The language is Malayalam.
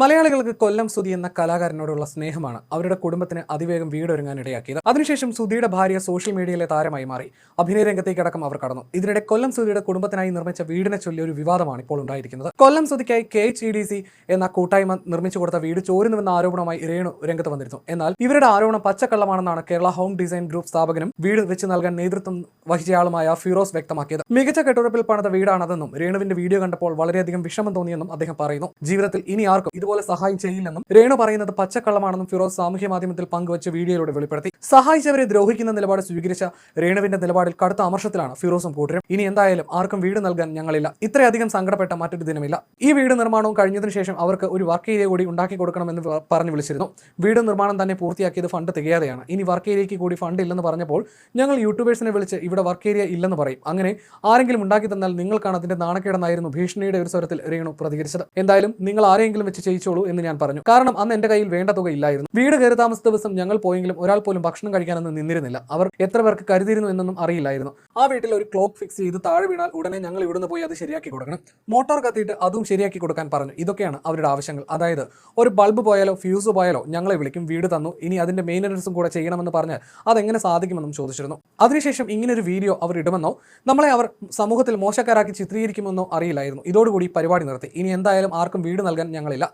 മലയാളികൾക്ക് കൊല്ലം സുധി എന്ന കലാകാരനോടുള്ള സ്നേഹമാണ് അവരുടെ കുടുംബത്തിന് അതിവേഗം വീടൊരുങ്ങാൻ ഇടയാക്കിയത് അതിനുശേഷം സുധിയുടെ ഭാര്യ സോഷ്യൽ മീഡിയയിലെ താരമായി മാറി. അഭിനയ രംഗത്തേക്കടക്കം അവർ കടന്നു. ഇതിനിടെ കൊല്ലം സുധിയുടെ കുടുംബത്തിനായി നിർമ്മിച്ച വീടിനെ ചൊല്ലി ഒരു വിവാദമാണ് ഇപ്പോൾ ഉണ്ടായിരിക്കുന്നത്. Kollam സുധിക്കായി K H E D C എന്ന കൂട്ടായ്മ നിർമ്മിച്ചു കൊടുത്ത വീട് ചോരുന്നുവെന്ന ആരോപണമായി രേണു രംഗത്ത് വന്നിരുന്നു. എന്നാൽ ഇവരുടെ ആരോപണം പച്ചക്കള്ളമാണെന്നാണ് കേരള ഹോം ഡിസൈൻ ഗ്രൂപ്പ് സ്ഥാപകനും വീട് വെച്ച് നൽകാൻ നേതൃത്വം വഹിച്ചയാളുമായ ഫിറോസ് വ്യക്തമാക്കിയത്. മികച്ച കെട്ടുറപ്പിൽ പണിത വീടാണതെന്നും രേണുവിന്റെ വീഡിയോ കണ്ടപ്പോൾ വളരെയധികം വിഷമം തോന്നിയെന്നും അദ്ദേഹം പറയുന്നു. ജീവിതത്തിൽ ഇനി ആർക്കും ഇതുപോലെ സഹായം ചെയ്യില്ലെന്നും രേണു പറയുന്നത് പച്ചക്കള്ളമാണെന്നും ഫിറോസ് സാമൂഹ്യ മാധ്യമത്തിൽ പങ്കുവച്ച വീഡിയോയിലൂടെ വെളിപ്പെടുത്തി. സഹായിച്ചവരെ ദ്രോഹിക്കുന്ന നിലപാട് സ്വീകരിച്ച രേണുവിന്റെ നിലപാടിൽ കടുത്ത അമർഷത്തിലാണ് ഫിറോസും കൂട്ടരും. ഇനി എന്തായാലും ആർക്കും വീട് നൽകാൻ ഞങ്ങളില്ല. ഇത്രയധികം സങ്കടപ്പെട്ട മറ്റൊരു ദിനമില്ല. ഈ വീട് നിർമ്മാണവും കഴിഞ്ഞതിന് ശേഷം അവർക്ക് ഒരു വർക്ക് ഏരിയ കൂടി ഉണ്ടാക്കി കൊടുക്കണമെന്ന് പറഞ്ഞു വിളിച്ചിരുന്നു. വീട് നിർമ്മാണം തന്നെ പൂർത്തിയാക്കിയത് ഫണ്ട് തികയാതെയാണ്. ഇനി വർക്ക് ഏരിയയ്ക്ക് കൂടി ഫണ്ട് ഇല്ലെന്ന് പറഞ്ഞപ്പോൾ ഞങ്ങൾ യൂട്യൂബേഴ്സിനെ വിളിച്ച് ഇവിടെ വർക്ക് ഏരിയ ഇല്ലെന്ന് പറയും. അങ്ങനെ ആരെങ്കിലും ഉണ്ടാക്കി തന്നാൽ നിങ്ങൾക്കാണ് അതിന്റെ നാണക്കേടെന്നായിരുന്നു ഭീഷണിയുടെ ഒരു സ്വരത്തിൽ രേണു പ്രതികരിച്ചത്. എന്തായാലും നിങ്ങൾ ആരെങ്കിലും വെച്ച് ചെയ്യിച്ചോളൂ എന്ന് ഞാൻ പറഞ്ഞു. കാരണം അന്ന് എന്റെ കയ്യിൽ വേണ്ട തുക ഇല്ലായിരുന്നു. വീട് കയറി താമസ ദിവസം ഞങ്ങൾ പോയെങ്കിലും ഒരാൾ പോലും ഭക്ഷണം കഴിക്കാനൊന്നും നിന്നിരുന്നില്ല. അവർ എത്ര പേർക്ക് കരുതിയിരുന്നു എന്നൊന്നും അറിയില്ലായിരുന്നു. ആ വീട്ടിൽ ഒരു ക്ലോക്ക് ഫിക്സ് ചെയ്ത് താഴെ വീണാൽ ഉടനെ ഞങ്ങൾ ഇവിടുന്ന് പോയി അത് ശരിയാക്കി കൊടുക്കണം. മോട്ടോർ കത്തിയിട്ട് അതും ശരിയാക്കി കൊടുക്കാൻ പറഞ്ഞു. ഇതൊക്കെയാണ് അവരുടെ ആവശ്യങ്ങൾ. അതായത് ഒരു ബൾബ് പോയാലോ ഫ്യൂസ് പോയാലോ ഞങ്ങളെ വിളിക്കും വീട് തന്നു. ഇനി അതിന്റെ മെയിന്റനൻസും കൂടെ ചെയ്യണമെന്ന് പറഞ്ഞ് അതെങ്ങനെ സാധിക്കുമെന്നും ചോദിച്ചിരുന്നു. അതിനുശേഷം ഇങ്ങനൊരു വീഡിയോ അവർ ഇടുമെന്നോ നമ്മളെ അവർ സമൂഹത്തിൽ മോശക്കാരാക്കി ചിത്രീകരിക്കുമെന്നോ അറിയില്ലായിരുന്നു. ഇതോടുകൂടി പരിപാടി നിർത്തി. ഇനി എന്തായാലും ആർക്കും വീട് നൽകാൻ ഞങ്ങളില്ല.